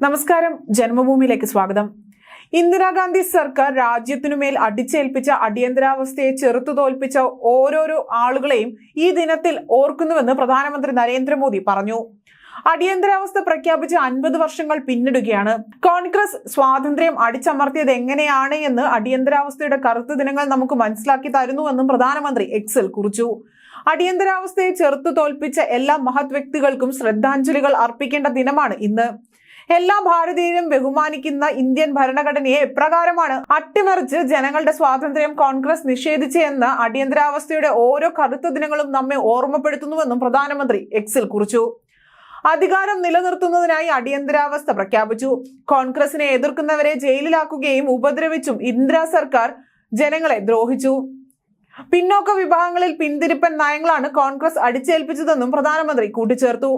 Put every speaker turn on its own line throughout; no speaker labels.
നമസ്കാരം. ജന്മഭൂമിയിലേക്ക് സ്വാഗതം. ഇന്ദിരാഗാന്ധി സർക്കാർ രാജ്യത്തിനുമേൽ അടിച്ചേൽപ്പിച്ച അടിയന്തരാവസ്ഥയെ ചെറുത്തു തോൽപ്പിച്ച ഓരോരോ ആളുകളെയും ഈ ദിനത്തിൽ ഓർക്കുന്നുവെന്ന് പ്രധാനമന്ത്രി നരേന്ദ്രമോദി പറഞ്ഞു. അടിയന്തരാവസ്ഥ പ്രഖ്യാപിച്ച് അൻപത് വർഷങ്ങൾ പിന്നിടുകയാണ്. കോൺഗ്രസ് സ്വാതന്ത്ര്യം അടിച്ചമർത്തിയത് എങ്ങനെയാണ് എന്ന് അടിയന്തരാവസ്ഥയുടെ കറുത്ത ദിനങ്ങൾ നമുക്ക് മനസ്സിലാക്കി തരുന്നുവെന്നും പ്രധാനമന്ത്രി എക്സിൽ കുറിച്ചു. അടിയന്തരാവസ്ഥയെ ചെറുത്തു തോൽപ്പിച്ച എല്ലാ മഹത് വ്യക്തികൾക്കും ശ്രദ്ധാഞ്ജലികൾ അർപ്പിക്കേണ്ട ദിനമാണ് ഇന്ന്. എല്ലാ ഭാരതീയരും ബഹുമാനിക്കുന്ന ഇന്ത്യൻ ഭരണഘടനയെ എപ്രകാരമാണ് അട്ടിമറിച്ച് ജനങ്ങളുടെ സ്വാതന്ത്ര്യം കോൺഗ്രസ് നിഷേധിച്ചെന്ന് അടിയന്തരാവസ്ഥയുടെ ഓരോ കറുത്ത ദിനങ്ങളും നമ്മെ ഓർമ്മപ്പെടുത്തുന്നുവെന്നും പ്രധാനമന്ത്രി എക്സിൽ കുറിച്ചു. അധികാരം നിലനിർത്തുന്നതിനായി അടിയന്തരാവസ്ഥ പ്രഖ്യാപിച്ചു. കോൺഗ്രസിനെ എതിർക്കുന്നവരെ ജയിലിലാക്കുകയും ഉപദ്രവിച്ചും ഇന്ദിരാ സർക്കാർ ജനങ്ങളെ ദ്രോഹിച്ചു. പിന്നോക്ക വിഭാഗങ്ങളിൽ പിന്തിരിപ്പൻ നയങ്ങളാണ് കോൺഗ്രസ് അടിച്ചേൽപ്പിച്ചതെന്നും പ്രധാനമന്ത്രി കൂട്ടിച്ചേർത്തു.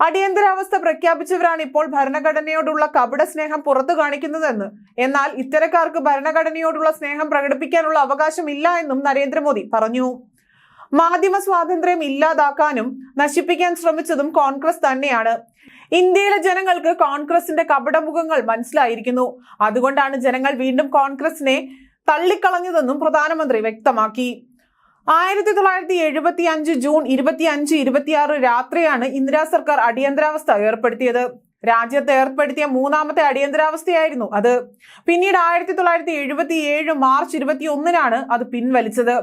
അടിയന്തരാവസ്ഥ പ്രഖ്യാപിച്ചവരാണ് ഇപ്പോൾ ഭരണഘടനയോടുള്ള കപട സ്നേഹം പുറത്തു കാണിക്കുന്നതെന്ന്. എന്നാൽ ഇത്തരക്കാർക്ക് ഭരണഘടനയോടുള്ള സ്നേഹം പ്രകടിപ്പിക്കാനുള്ള അവകാശമില്ല എന്നും നരേന്ദ്രമോദി പറഞ്ഞു. മാധ്യമ സ്വാതന്ത്ര്യം ഇല്ലാതാക്കാനും നശിപ്പിക്കാൻ ശ്രമിച്ചതും കോൺഗ്രസ് തന്നെയാണ്. ഇന്ത്യയിലെ ജനങ്ങൾക്ക് കോൺഗ്രസിന്റെ കപടമുഖങ്ങൾ മനസ്സിലായിരിക്കുന്നു. അതുകൊണ്ടാണ് ജനങ്ങൾ വീണ്ടും കോൺഗ്രസിനെ തള്ളിക്കളഞ്ഞതെന്നും പ്രധാനമന്ത്രി വ്യക്തമാക്കി. ആയിരത്തി തൊള്ളായിരത്തി എഴുപത്തി അഞ്ച് ജൂൺ ഇരുപത്തി അഞ്ച് ഇരുപത്തിയാറ് രാത്രിയാണ് ഇന്ദിരാ സർക്കാർ അടിയന്തരാവസ്ഥ ഏർപ്പെടുത്തിയത്. രാജ്യത്ത് ഏർപ്പെടുത്തിയ മൂന്നാമത്തെ അടിയന്തരാവസ്ഥയായിരുന്നു അത്. പിന്നീട് ആയിരത്തി തൊള്ളായിരത്തി എഴുപത്തി ഏഴ് മാർച്ച് ഇരുപത്തി ഒന്നിനാണ് അത് പിൻവലിച്ചത്.